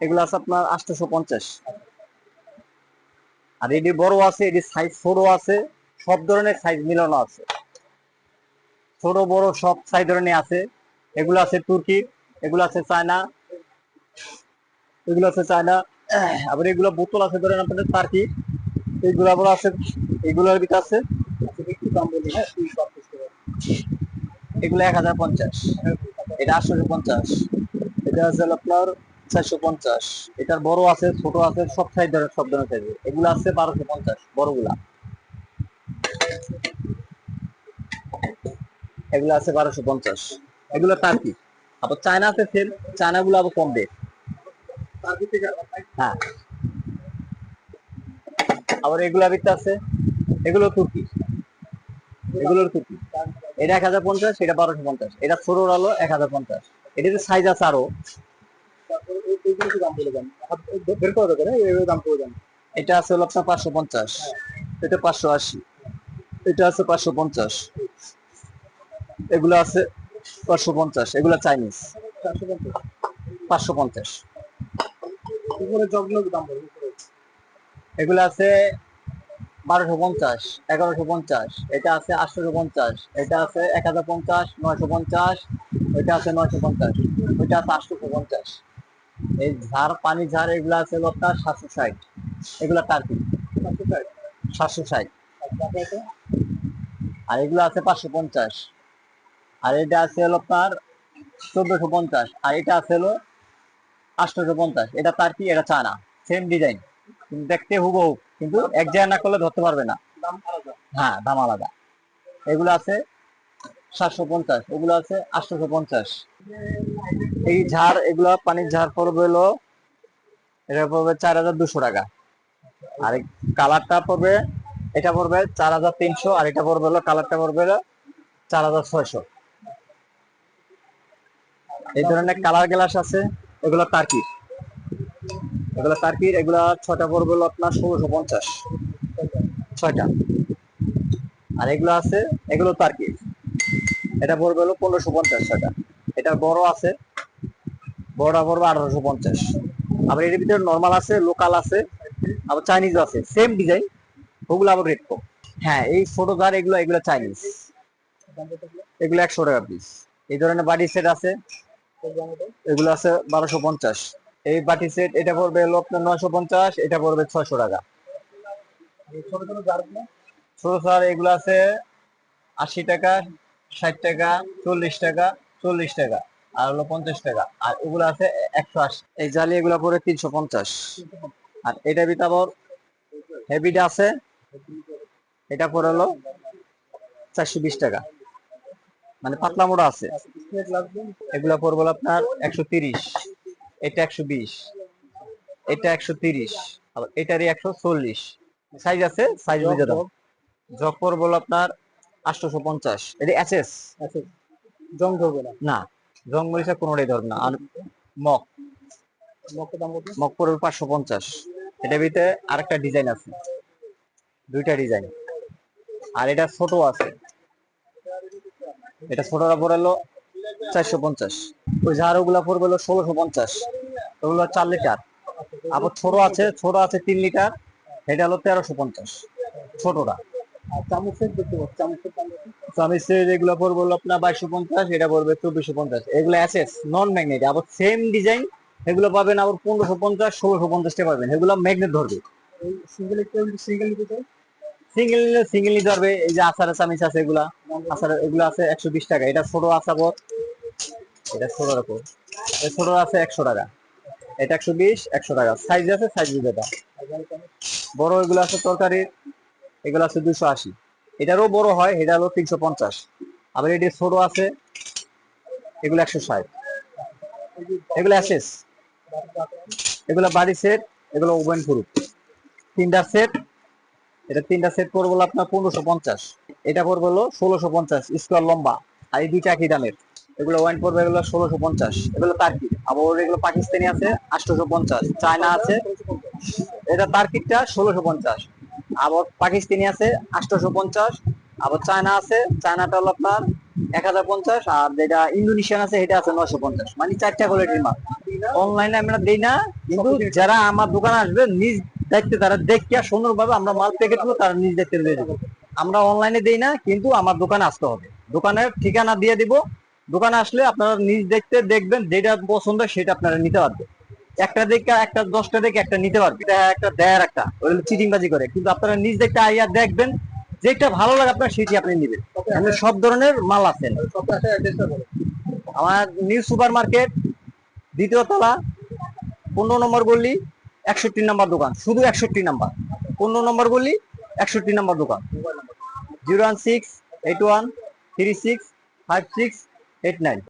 এগুলো আছে আপনার আটশোশো পঞ্চাশ। আর এটি বড় আছে, এটি সাইজ ছোট আছে, সব ধরনের সাইজ মিলানো আছে। ছোট, বড় সব সাইজ ধরনের আছে। এগুলো আছে তুর্কি, এগুলো আছে চায়না, এগুলো আছে চায়না। আবার এগুলো বোতল আছে, ধরেন আপনাদের টার্কি এইগুলো আবার আছে, এগুলোর ভিতরে আছে। হ্যাঁ? এগুলো এক হাজার পঞ্চাশ। এটা আটশোশো পঞ্চাশ। এটা আছে আপনার চারশো পঞ্চাশ। এটার বড় আছে, ছোট আছে, সব সাইজ ধরনের সব ধরনের সাইজ এগুলো আছে বারোশো পঞ্চাশ, বড়গুলা। এগুলো আছে বারোশো পঞ্চাশ। এগুলো টার্কি। আবার চায়না আছে সেল চায়না গুলো আবার কম থেকে হ্যাঁ। আবার এগুলা ভিতরে আছে, এগুলো তুর্কি। এগুলোর তুর্কি। এটা এক হাজার পঞ্চাশ, এটা বারোশো পঞ্চাশ। এটা ছোট আলো এক হাজার পঞ্চাশ। এটাতে সাইজ আছে আরও। এটা আছে হলো পাঁচশো পঞ্চাশ। এটা পাঁচশো আশি। এটা আছে পাঁচশো পঞ্চাশ। এগুলো আছে পাঁচশো পঞ্চাশ। এগুলো চাইনিজ। পাঁচশো পঞ্চাশ। এগুলো আছে বারোশো পঞ্চাশ, এগারোশো পঞ্চাশ। এটা আছে আটশোশো পঞ্চাশ। এটা আছে এক হাজার পঞ্চাশ, নয়শো পঞ্চাশ। ওইটা আছে নয়শো পঞ্চাশ। ওইটা আছে আটশোশো পঞ্চাশ। এই ঝাড়, পানি ঝাড় এগুলা আছে আপনার সাতশো ষাট। এগুলো চারশো ষাট সাতশো ষাট। আর এগুলো আছে পাঁচশো পঞ্চাশ। আর এটা আছে হলো আপনার চোদ্দশো পঞ্চাশ। আর এটা আছে হলো আটশোশো পঞ্চাশ। এটা তার কি? এটা চায়না। সেম ডিজাইন কিন্তু দেখতে হুবহু। কিন্তু এক জায়গা না করলে ধরতে পারবে না। হ্যাঁ দাম আলাদা। এগুলো আছে সাতশো পঞ্চাশ। ওগুলো আছে আটশোশো পঞ্চাশ। এই ঝাড়, এগুলো পানির ঝাড় পড়বে হলো, এটা পড়বে চার হাজার দুশো টাকা। আর কালারটা পড়বে, এটা পড়বে চার হাজার তিনশো, আর এটা পড়বে হলো, কালারটা পড়বে চার হাজার ছয়শো। এই ধরনের কালার গ্লাস আছে, এগুলো টার্কির এগুলো টার্কির এগুলা ছয়টা পড়বে হলো আপনার ষোলোশো পঞ্চাশ। ছয়টা। আর এগুলো আছে, এগুলো টার্কির এটা পড়বে হলো পনেরোশো পঞ্চাশ ছয়টা এটা বড় আছে। বড়টা পড়বে আঠারোশো পঞ্চাশ। আবার এর ভিতরে নর্মাল আছে লোকাল আছে, আবার চাইনিজ আছে। সেম ডিজাইন ওগুলো আবার রেট কম হ্যাঁ এই ছোট জার এগুলো এগুলো চাইনিজ? এগুলো একশো টাকা পিস এই ধরনের বাটি সেট আছে? এগুলো আছে বারোশো পঞ্চাশ। এই বাটি সেট এটা পড়বে হলো আপনার নয়শো পঞ্চাশ, এটা পড়বে ছয়শো টাকা। ছোট স্যার এগুলো আছে আশি টাকা, ষাট টাকা, চল্লিশ টাকা। চল্লিশ টাকা আর হলো পঞ্চাশ টাকা আর এগুলো আছে একশো আশি। এই জালি এগুলো পড়ে তিনশো পঞ্চাশ। আর এটা ভিতরে আবার হেভিটা আছে এটা পড়ে হলো চারশো বিশ টাকা। মানে পাতলা মোড়া আছে। এগুলা পড়বে আপনার একশো তিরিশ এটা একশো বিশ এটা একশো তিরিশ আবার এটারই একশো চল্লিশ। সাইজ আছে সাইজ বুঝে দাও। জগ পড়বে আপনার আটশোশো পঞ্চাশ। এটা এসএস আচ্ছা জং ধরবে না না জং মরিচা কোনোটাই ধরবে না। আর দাম কত? মক পড়বে পাঁচশো পঞ্চাশ। এটার ভিতরে আরেকটা ডিজাইন আছে। দুইটা ডিজাইন। আর এটা ছোট আছে। এটা ছোটটা পড়ে হলো চারশো পঞ্চাশ। ওই ঝাড়ু গুলা পড়বে ষোলোশো পঞ্চাশ। ওগুলো চার লিটার। আবার ছোট আছে ছোট আছে তিন লিটার। এটা হলো তেরোশো পঞ্চাশ। ছোটটা। আর চামচের দেখতে চামচের চামিচের এগুলো পড়বে আপনার বাইশশো পঞ্চাশ এটা পড়বে চব্বিশশো পঞ্চাশ। এগুলো অ্যাসেস নন ম্যাগনেট আবার সেম ডিজাইন এগুলো পাবেন আবার পনেরোশো পঞ্চাশ ষোলোশো পঞ্চাশটা পাবেন। এগুলো ম্যাগনেট ধরবে। এই সিঙ্গেল সিঙ্গেল নিতে চাই? সিঙ্গেল নিলে সিঙ্গেল নিতে পারবে। এই যে আচারের চামিচ আছে এগুলা। আচার এগুলো আছে একশো বিশ টাকা। এটা ছোট আচার এটা ছোট রকম এটা ছোট আছে একশো টাকা। এটা একশো বিশ একশো টাকা। সাইজ আছে সাইজ বুঝে বড় এগুলো আছে তরকারি এগুলো আছে দুশো আশি। এটারও বড় হয়, এটা হলো তিনশো পঞ্চাশ। আবার এটি ছোট আছে, এগুলো একশো ষাট। এগুলো অ্যাসেস এগুলো বাড়ি সেট এগুলো ওভেন প্রুফ তিনটা সেট এটা তিনটা সেট হলো আপনার পনেরোশো পঞ্চাশ। এটা পড়বে হলো ষোলোশো পঞ্চাশ স্কোয়ার লম্বা। আর এই দুইটা একই দামের। এগুলো ওয়াইন পড়বে এগুলো ষোলোশো পঞ্চাশ। এগুলো তার্কি আবার এগুলো পাকিস্তানি আছে, আটশোশো পঞ্চাশ। চায়না আছে, এটা তার্কিকটা ষোলোশো পঞ্চাশ। আবার পাকিস্তানি আছে আটশোশো পঞ্চাশ, আবার চায়না আছে, চায়নাটা হলো আপনার এক হাজার পঞ্চাশ, আর যেটা ইন্দোনেশিয়ান আছে এটা আছে নয়শো পঞ্চাশ। মানে চারটা কোয়ালিটির মাল। অনলাইনে আমরা দিই না, কিন্তু যারা আমার দোকানে আসবে, নিজ দায়িত্বে তারা দেখে সুন্দরভাবে আমরা মাল প্যাকেট করব তারা নিজ দায়িত্বে দিয়ে দেবো। আমরা অনলাইনে দিই না, কিন্তু আমার দোকানে আসতে হবে। দোকানের ঠিকানা দিয়ে দিব। দোকানে আসলে আপনারা নিজ দেখতে দেখবেন, যেটা পছন্দ সেটা আপনারা নিতে পারবেন। একটা দেখে একটা দশটা দেখে একটা নিতে পারবে। এটা একটা দেয়ার একটা চিটিংবাজি করে। কিন্তু আপনারা নিজ দেখতে আইয়া দেখবেন যেটা ভালো লাগে আপনার সেটি আপনি নেবেন। এখানে সব ধরনের মাল আছে। সপ্তাহে আসা অ্যাড্রেসটা বলো আমার নিউ সুপার মার্কেট দ্বিতীয় তলা পনেরো নম্বর গলি একষট্টি নাম্বার দোকান। শুধু একষট্টি নাম্বার। পনেরো নম্বর গলি একষট্টি নাম্বার দোকান। Zero one six eight one three six five six eight nine.